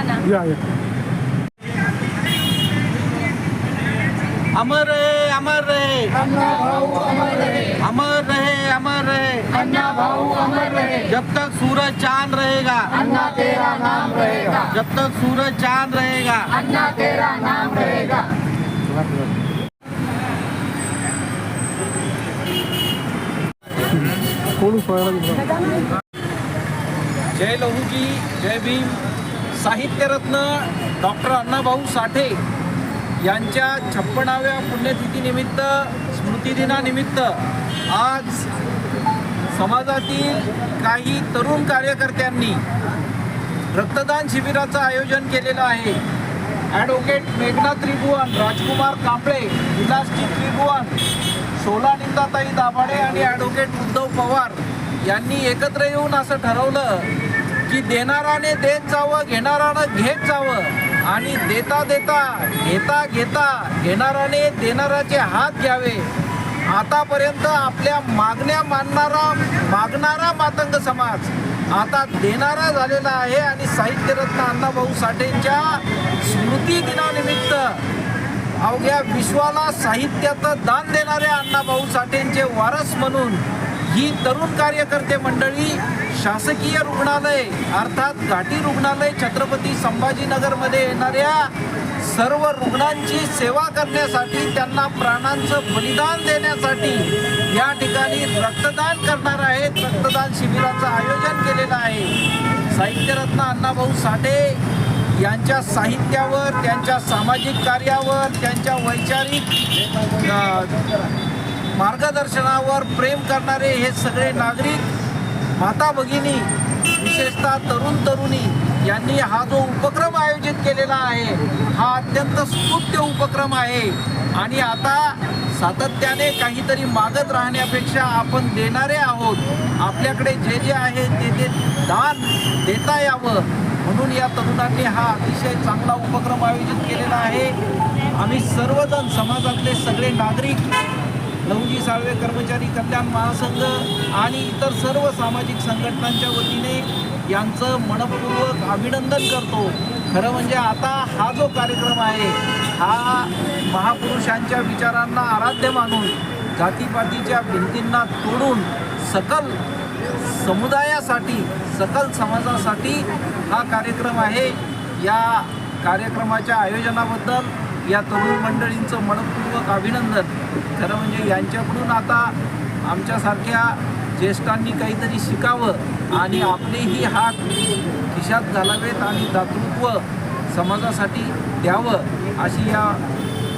या ना. या या. अमर रहे अमर रहे अमर रहे अमर रहे अन्ना भाऊ अमर रहे जब तक सूरज चांद रहेगा अन्ना तेरा नाम रहेगा. जब तक सूरज चांद रहेगा. अन्ना तेरा नाम रहेगा. जय लहूजी जय भीम। साहित्यरत्न डॉक्टर अण्णाभाऊ साठे यांच्या छप्पनाव्या पुण्यतिथीनिमित्त स्मृतिदिनानिमित्त आज समाजातील काही तरुण कार्यकर्त्यांनी रक्तदान शिबिराचं आयोजन केलेलं आहे. ॲडव्होकेट मेघना त्रिभुवन राजकुमार कांबळे विलासजी त्रिभुवन सोलानिंदाताई दाभाडे आणि ॲडव्होकेट उद्धव पवार यांनी एकत्र येऊन असं ठरवलं की देणाराने देत जावं घेणारानं घेत जावं. आणि देता देता घेता घेता घेणाराने देणाराचे हात घ्यावे. आतापर्यंत आपल्या मागण्या मानणारा मागणारा मातंग समाज आता देणारा झालेला आहे आणि साहित्यरत्न अण्णाभाऊ साठेंच्या स्मृती दिनानिमित्त अवघ्या विश्वाला साहित्याचं दान देणाऱ्या अण्णाभाऊ साठेंचे वारस म्हणून ही तरुण कार्यकर्ते मंडळी शासकीय रुग्णालय अर्थात घाटी रुग्णालय छत्रपती संभाजीनगरमध्ये येणाऱ्या सर्व रुग्णांची सेवा करण्यासाठी त्यांना प्राणांचं बलिदान देण्यासाठी या ठिकाणी रक्तदान करणार आहेत. रक्तदान शिबिराचं आयोजन केलेलं आहे. साहित्यरत्न अण्णाभाऊ साठे यांच्या साहित्यावर त्यांच्या सामाजिक कार्यावर त्यांच्या वैचारिक मार्गदर्शनावर प्रेम करणारे हे सगळे नागरिक माता भगिनी विशेषतः तरुण तरुणी यांनी हा जो उपक्रम आयोजित केलेला आहे हा अत्यंत स्तुत्य उपक्रम आहे. आणि आता सातत्याने काहीतरी मागत राहण्यापेक्षा आपण देणारे आहोत. आपल्याकडे जे जे आहे ते ते दान देता यावं. म्हणून या तरुणांनी हा अतिशय चांगला उपक्रम आयोजित केलेला आहे. आम्ही सर्वजण समाजातले सगळे नागरिक नवजी साळवे कर्मचारी कल्याण महासंघ आणि इतर सर्व सामाजिक संघटनांच्या वतीने यांचं मनपूर्वक अभिनंदन करतो. खरं म्हणजे आता हा जो कार्यक्रम आहे हा महापुरुषांच्या विचारांना आराध्य मानून जातीपातीच्या भिंतींना तोडून सकल समुदायासाठी सकल समाजासाठी हा कार्यक्रम आहे. या कार्यक्रमाच्या आयोजनाबद्दल या तरुण मंडळींचं मनपूर्वक अभिनंदन. खरं म्हणजे यांच्याकडून आता आमच्यासारख्या ज्येष्ठांनी काहीतरी शिकावं आणि आपलेही हात खिशात घालावेत आणि दातृत्व समाजासाठी द्यावं अशी या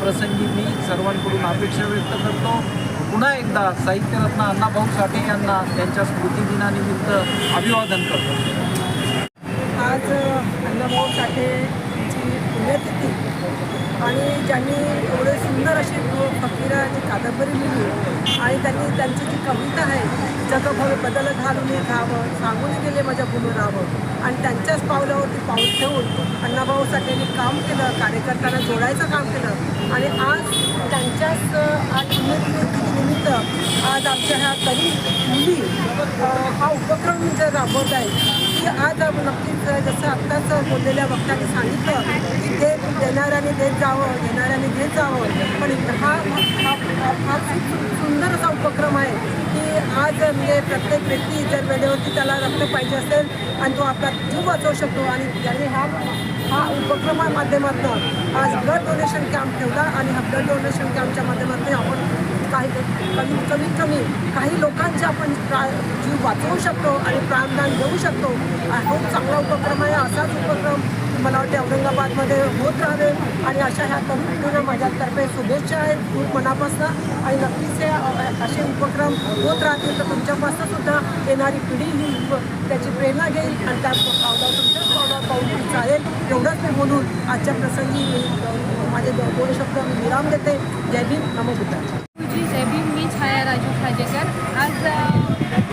प्रसंगी मी सर्वांकडून अपेक्षा व्यक्त करतो. पुन्हा एकदा साहित्यरत्न अण्णाभाऊ साठे यांना त्यांच्या स्मृतिदिनानिमित्त अभिवादन करतो आज अण्णाभाऊ साठेची पुण्यतिथी आणि ज्यांनी एवढे सुंदर अशी फकीराची कादंबरी लिहिली आणि त्यांनी त्यांची जी कविता आहे जग भवे बदल घालून घावं सांगून गेले माझ्या भूमी राहावं. आणि त्यांच्याच पावलावरती पाऊल ठेवून अण्णाभाऊ साठेंनी काम केलं कार्यकर्त्यांना जोडायचं काम केलं. आणि आज त्यांच्याच आज निमित्त आज आमच्या ह्या तरी मुली हा उपक्रम जर राबवत आहे की आज नक्कीच जसं आत्ताच बोललेल्या वक्ताने सांगितलं की ते देणाऱ्याने देत जावं घेणाऱ्याने घेत जावं. पण हा हा सुंदर असा उपक्रम आहे की आज म्हणजे प्रत्येक व्यक्ती जर वेळेवरती त्याला रक्त पाहिजे असेल आणि तो आपला जीव वाचवू शकतो आणि त्याने हा हा उपक्रमा माध्यमातून आज ब्लड डोनेशन कॅम्प ठेवला आणि हा ब्लड डोनेशन कॅम्पच्या माध्यमातून आपण काही कमीत कमीत कमी. काही लोकांचे आपण प्रा जीव वाचवू शकतो आणि प्राणदान देऊ शकतो. हा खूप चांगला उपक्रम आहे. असाच उपक्रम मला वाटते औरंगाबादमध्ये होत राहावे आणि अशा ह्या तरुण माझ्यातर्फे शुभेच्छा आहेत. खूप मनापासून. आणि नक्कीच हे असे उपक्रम होत राहतील. तर तुमच्यापासून सुद्धा येणारी पिढी ही त्याची प्रेरणा घेईल. आणि त्या पावला तुमच्याच पावला पाऊल चालेल. एवढंच मी बोलून आजच्या प्रसंगी मी माझे दोन शब्द मी विराम देते. जय भीम. नमस्कार बुद्धाच्या जी जय भीम मी छाया राजू खाजेकर. आज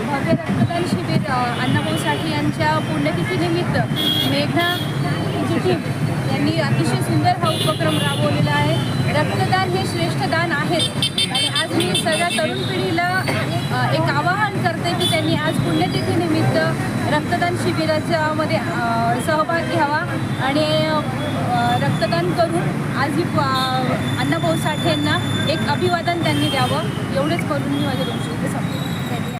भव्य रक्तदान शिबिर अण्णाभाऊ साठे यांच्या पुण्यतिथीनिमित्त मेघना जी यांनी अतिशय सुंदर हा उपक्रम राबवलेला आहे. रक्तदान हे श्रेष्ठ दान आहे. आणि आज मी सगळ्या तरुण पिढीला एक आवाहन करते की त्यांनी आज पुण्यतिथीनिमित्त रक्तदान शिबिराच्या मध्ये सहभाग घ्यावा आणि रक्तदान करून आज ही अण्णाभाऊ साठे यांना एक अभिवादन त्यांनी द्यावं. एवढेच करून मी माझ्या दोनशे रुपये सांगतो.